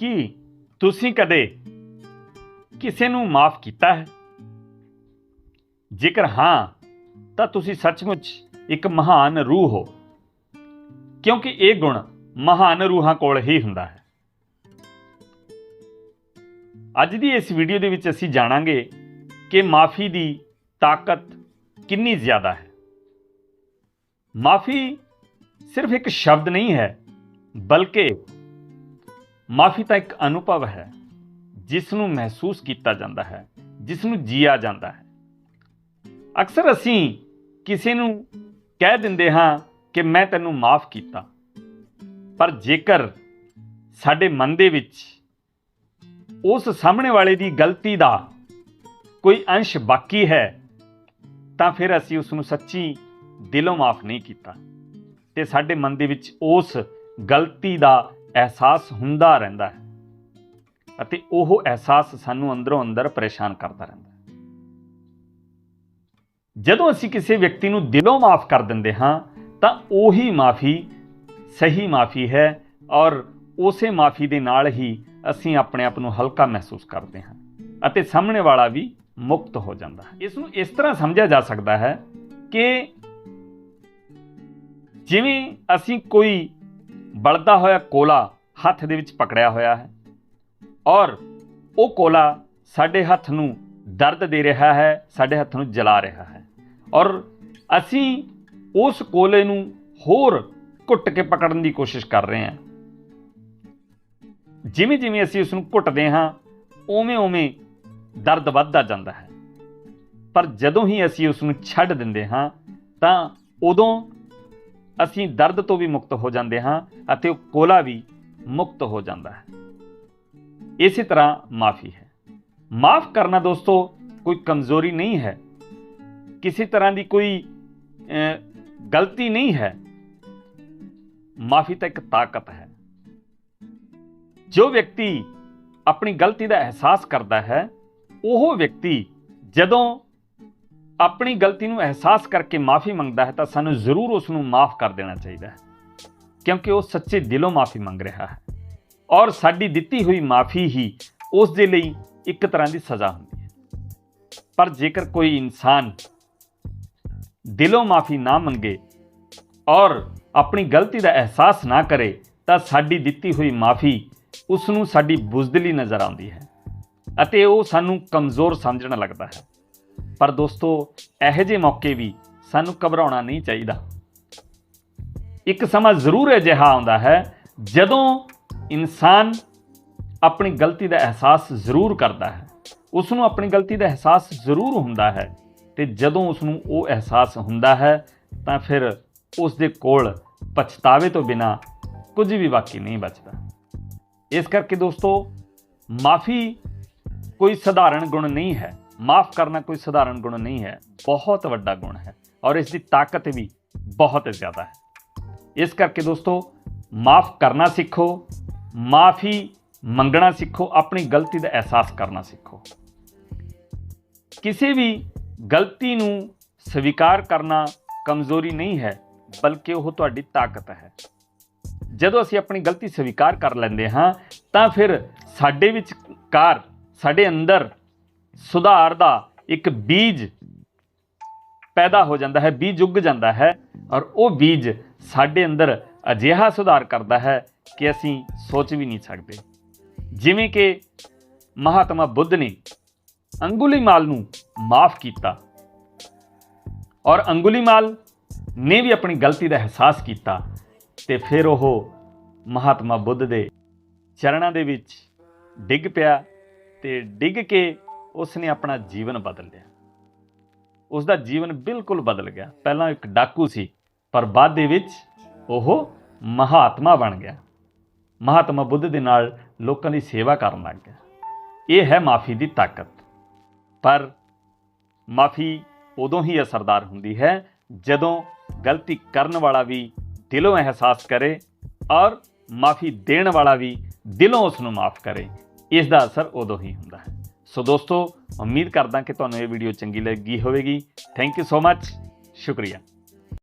ਕੀ ਤੁਸੀਂ ਕਦੇ ਕਿਸੇ ਨੂੰ ਮਾਫ ਕੀਤਾ ਹੈ? ਜੇਕਰ ਹਾਂ, ਤਾਂ ਤੁਸੀਂ ਸੱਚਮੁੱਚ ਇੱਕ ਮਹਾਨ ਰੂਹ ਹੋ, ਕਿਉਂਕਿ ਇਹ ਗੁਣ ਮਹਾਨ ਰੂਹਾਂ ਕੋਲ ਹੀ ਹੁੰਦਾ ਹੈ। ਅੱਜ ਦੀ ਇਸ ਵੀਡੀਓ ਦੇ ਵਿੱਚ ਅਸੀਂ ਜਾਣਾਂਗੇ ਕਿ ਮਾਫੀ ਦੀ ਤਾਕਤ ਕਿੰਨੀ ਜ਼ਿਆਦਾ ਹੈ। ਮਾਫੀ ਸਿਰਫ ਇੱਕ ਸ਼ਬਦ ਨਹੀਂ ਹੈ, ਬਲਕਿ ਮਾਫੀ ਤਾਂ ਇੱਕ ਅਨੁਭਵ ਹੈ ਜਿਸ ਨੂੰ ਮਹਿਸੂਸ ਕੀਤਾ ਜਾਂਦਾ ਹੈ ਜਿਸ ਨੂੰ ਜੀਆ ਜਾਂਦਾ ਹੈ। ਅਕਸਰ ਅਸੀਂ ਕਿਸੇ ਨੂੰ ਕਹਿ ਦਿੰਦੇ ਹਾਂ ਕਿ ਮੈਂ ਤੈਨੂੰ ਮਾਫ ਕੀਤਾ, ਪਰ ਜੇਕਰ ਸਾਡੇ ਮਨ ਦੇ ਵਿੱਚ ਉਸ ਸਾਹਮਣੇ ਵਾਲੇ ਦੀ ਗਲਤੀ ਦਾ ਕੋਈ ਅੰਸ਼ ਬਾਕੀ ਹੈ, ਤਾਂ ਫਿਰ ਅਸੀਂ ਉਸ ਨੂੰ ਸੱਚੀ ਦਿਲੋਂ ਮਾਫ ਨਹੀਂ ਕੀਤਾ ਤੇ ਸਾਡੇ ਮਨ ਦੇ ਵਿੱਚ ਉਸ ਗਲਤੀ ਦਾ ਅਹਿਸਾਸ ਹੁੰਦਾ ਰਹਿੰਦਾ ਹੈ ਅਤੇ ਉਹ ਅਹਿਸਾਸ ਸਾਨੂੰ ਅੰਦਰੋਂ ਅੰਦਰ ਪਰੇਸ਼ਾਨ ਕਰਦਾ ਰਹਿੰਦਾ ਹੈ। ਜਦੋਂ ਅਸੀਂ ਕਿਸੇ ਵਿਅਕਤੀ ਨੂੰ ਦਿਲੋਂ ਮਾਫ ਕਰ ਦਿੰਦੇ ਹਾਂ, ਤਾਂ ਉਹੀ ਮਾਫੀ ਸਹੀ ਮਾਫੀ ਹੈ ਔਰ ਉਸੇ ਮਾਫੀ ਦੇ ਨਾਲ ਹੀ ਅਸੀਂ ਆਪਣੇ ਆਪ ਨੂੰ ਹਲਕਾ ਮਹਿਸੂਸ ਕਰਦੇ ਹਾਂ ਅਤੇ ਸਾਹਮਣੇ ਵਾਲਾ ਵੀ ਮੁਕਤ ਹੋ ਜਾਂਦਾ ਹੈ। ਇਸ ਨੂੰ ਇਸ ਤਰ੍ਹਾਂ ਸਮਝਿਆ ਜਾ ਸਕਦਾ ਹੈ ਕਿ ਜਿਵੇਂ ਅਸੀਂ ਕੋਈ ਬਲਦਾ ਹੋਇਆ ਕੋਲਾ ਹੱਥ ਦੇ ਵਿੱਚ ਪਕੜਿਆ ਹੋਇਆ ਹੈ ਔਰ ਉਹ ਕੋਲਾ ਸਾਡੇ ਹੱਥ ਨੂੰ ਦਰਦ ਦੇ ਰਿਹਾ ਹੈ, ਸਾਡੇ ਹੱਥ ਨੂੰ ਜਲਾ ਰਿਹਾ ਹੈ। ਔਰ ਅਸੀਂ ਉਸ ਕੋਲੇ ਨੂੰ ਹੋਰ ਘੁੱਟ ਕੇ ਪਕੜਨ ਦੀ ਕੋਸ਼ਿਸ਼ ਕਰ ਰਹੇ ਹਾਂ। ਜਿਵੇਂ ਜਿਵੇਂ ਅਸੀਂ ਉਸ ਨੂੰ ਘੁੱਟਦੇ ਹਾਂ, ਉਵੇਂ ਉਵੇਂ ਦਰਦ ਵੱਧਦਾ ਜਾਂਦਾ ਹੈ। ਪਰ ਜਦੋਂ ਹੀ ਅਸੀਂ ਉਸ ਨੂੰ ਛੱਡ ਦਿੰਦੇ ਹਾਂ, ਤਾਂ ਉਦੋਂ ਅਸੀਂ ਦਰਦ ਤੋਂ ਵੀ ਮੁਕਤ ਹੋ ਜਾਂਦੇ ਹਾਂ ਅਤੇ ਉਹ ਕੋਲਾ ਵੀ ਮੁਕਤ ਹੋ ਜਾਂਦਾ ਹੈ। ਇਸੇ ਤਰ੍ਹਾਂ ਮਾਫੀ ਹੈ। ਮਾਫ ਕਰਨਾ ਦੋਸਤੋ, ਕੋਈ ਕਮਜ਼ੋਰੀ ਨਹੀਂ ਹੈ। ਕਿਸੇ ਤਰ੍ਹਾਂ ਦੀ ਕੋਈ ਗਲਤੀ ਨਹੀਂ ਹੈ। ਮਾਫੀ ਤਾਂ ਇੱਕ ਤਾਕਤ ਹੈ। ਜੋ ਵਿਅਕਤੀ ਆਪਣੀ ਗਲਤੀ ਦਾ ਅਹਿਸਾਸ ਕਰਦਾ ਹੈ, ਉਹ ਵਿਅਕਤੀ ਜਦੋਂ ਆਪਣੀ ਗਲਤੀ ਨੂੰ ਅਹਿਸਾਸ ਕਰਕੇ ਮਾਫੀ ਮੰਗਦਾ ਹੈ ਤਾਂ ਸਾਨੂੰ ਜ਼ਰੂਰ ਉਸ ਨੂੰ ਮਾਫ ਕਰ ਦੇਣਾ ਚਾਹੀਦਾ ਹੈ, ਕਿਉਂਕਿ ਉਹ ਸੱਚੇ ਦਿਲੋਂ ਮਾਫੀ ਮੰਗ ਰਿਹਾ ਹੈ। ਔਰ ਸਾਡੀ ਦਿੱਤੀ ਹੋਈ ਮਾਫੀ ਹੀ ਉਸ ਦੇ ਲਈ ਇੱਕ ਤਰ੍ਹਾਂ ਦੀ ਸਜ਼ਾ ਹੁੰਦੀ ਹੈ। ਪਰ ਜੇਕਰ ਕੋਈ ਇਨਸਾਨ ਦਿਲੋਂ ਮਾਫੀ ਨਾ ਮੰਗੇ ਔਰ ਆਪਣੀ ਗਲਤੀ ਦਾ ਅਹਿਸਾਸ ਨਾ ਕਰੇ ਤਾਂ ਸਾਡੀ ਦਿੱਤੀ ਹੋਈ ਮਾਫੀ ਉਸ ਨੂੰ ਸਾਡੀ ਬੁਜ਼ਦਲੀ ਨਜ਼ਰ ਆਉਂਦੀ ਹੈ ਅਤੇ ਉਹ ਸਾਨੂੰ ਕਮਜ਼ੋਰ ਸਮਝਣ ਲੱਗਦਾ ਹੈ। ਪਰ ਦੋਸਤੋ, ਇਹੋ ਜਿਹੇ ਮੌਕੇ ਵੀ ਸਾਨੂੰ ਘਬਰਾਉਣਾ ਨਹੀਂ ਚਾਹੀਦਾ। ਇੱਕ ਸਮਾਂ ਜ਼ਰੂਰ ਅਜਿਹਾ ਆਉਂਦਾ ਹੈ, ਜਦੋਂ ਇਨਸਾਨ ਆਪਣੀ ਗਲਤੀ ਦਾ ਅਹਿਸਾਸ ਜ਼ਰੂਰ ਕਰਦਾ ਹੈ। ਉਸ ਨੂੰ ਆਪਣੀ ਗਲਤੀ ਦਾ ਅਹਿਸਾਸ ਜ਼ਰੂਰ ਹੁੰਦਾ ਹੈ ਤੇ ਜਦੋਂ ਉਸ ਨੂੰ ਉਹ ਅਹਿਸਾਸ ਹੁੰਦਾ ਹੈ, ਤਾਂ ਫਿਰ ਉਸ ਦੇ ਕੋਲ ਪਛਤਾਵੇ ਤੋਂ ਬਿਨਾ ਕੁਝ ਵੀ ਬਾਕੀ ਨਹੀਂ ਬਚਦਾ। ਇਸ ਕਰਕੇ ਦੋਸਤੋ, ਮਾਫੀ ਕੋਈ ਸਧਾਰਨ ਗੁਣ ਨਹੀਂ ਹੈ। ਮਾਫ ਕਰਨਾ ਕੋਈ ਸਧਾਰਨ ਗੁਣ ਨਹੀਂ ਹੈ, ਬਹੁਤ ਵੱਡਾ ਗੁਣ ਹੈ ਔਰ ਇਸ ਦੀ ਤਾਕਤ ਵੀ ਬਹੁਤ ਜ਼ਿਆਦਾ ਹੈ। ਇਸ ਕਰਕੇ ਦੋਸਤੋ, ਮਾਫ ਕਰਨਾ ਸਿੱਖੋ, ਮਾਫੀ ਮੰਗਣਾ ਸਿੱਖੋ, ਆਪਣੀ ਗਲਤੀ ਦਾ ਅਹਿਸਾਸ ਕਰਨਾ ਸਿੱਖੋ। ਕਿਸੇ ਵੀ ਗਲਤੀ ਨੂੰ ਸਵੀਕਾਰ ਕਰਨਾ ਕਮਜ਼ੋਰੀ ਨਹੀਂ ਹੈ, ਬਲਕਿ ਉਹ ਤੁਹਾਡੀ ਤਾਕਤ ਹੈ। ਜਦੋਂ ਅਸੀਂ ਆਪਣੀ ਗਲਤੀ ਸਵੀਕਾਰ ਕਰ ਲੈਂਦੇ ਹਾਂ, ਤਾਂ ਫਿਰ ਸਾਡੇ ਵਿਚਕਾਰ, ਸਾਡੇ ਅੰਦਰ ਸੁਧਾਰ ਦਾ ਇੱਕ ਬੀਜ ਪੈਦਾ ਹੋ ਜਾਂਦਾ ਹੈ, ਬੀਜ ਉੱਗ ਜਾਂਦਾ ਹੈ ਔਰ ਉਹ ਬੀਜ ਸਾਡੇ ਅੰਦਰ ਅਜਿਹਾ ਸੁਧਾਰ ਕਰਦਾ ਹੈ ਕਿ ਅਸੀਂ ਸੋਚ ਵੀ ਨਹੀਂ ਸਕਦੇ। ਜਿਵੇਂ ਕਿ ਮਹਾਤਮਾ ਬੁੱਧ ਨੇ ਅੰਗੁਲੀਮਾਲ ਨੂੰ ਮਾਫ ਕੀਤਾ ਔਰ ਅੰਗੁਲੀਮਾਲ ਨੇ ਵੀ ਆਪਣੀ ਗਲਤੀ ਦਾ ਅਹਿਸਾਸ ਕੀਤਾ ਤੇ ਫਿਰ ਉਹ ਮਹਾਤਮਾ ਬੁੱਧ ਦੇ ਚਰਨਾਂ ਦੇ ਵਿੱਚ ਡਿੱਗ ਪਿਆ ਤੇ ਡਿੱਗ ਕੇ ਉਸ ਨੇ ਆਪਣਾ ਜੀਵਨ ਬਦਲ ਲਿਆ। ਉਸ ਦਾ ਜੀਵਨ ਬਿਲਕੁਲ ਬਦਲ ਗਿਆ। ਪਹਿਲਾਂ ਇੱਕ ਡਾਕੂ ਸੀ, ਪਰ ਬਾਅਦ ਦੇ ਵਿੱਚ ਉਹ ਮਹਾਤਮਾ ਬਣ ਗਿਆ। ਮਹਾਤਮਾ ਬੁੱਧ ਦੇ ਨਾਲ ਲੋਕਾਂ ਦੀ ਸੇਵਾ ਕਰਨ ਲੱਗ ਗਿਆ। ਇਹ ਹੈ ਮਾਫੀ ਦੀ ਤਾਕਤ। ਪਰ ਮਾਫੀ ਉਦੋਂ ਹੀ ਅਸਰਦਾਰ ਹੁੰਦੀ ਹੈ ਜਦੋਂ ਗਲਤੀ ਕਰਨ ਵਾਲਾ ਵੀ ਦਿਲੋਂ ਅਹਿਸਾਸ ਕਰੇ ਔਰ ਮਾਫੀ ਦੇਣ ਵਾਲਾ ਵੀ ਦਿਲੋਂ ਉਸ ਨੂੰ ਮਾਫ ਕਰੇ। ਇਸ ਦਾ ਅਸਰ ਉਦੋਂ ਹੀ ਹੁੰਦਾ ਹੈ। ਸੋ ਦੋਸਤੋ, ਉਮੀਦ ਕਰਦਾ ਕਿ ਤੁਹਾਨੂੰ ਇਹ ਵੀਡੀਓ ਚੰਗੀ ਲੱਗੀ ਹੋਵੇਗੀ। ਥੈਂਕ ਯੂ ਸੋ ਮੱਚ ਸ਼ੁਕਰੀਆ।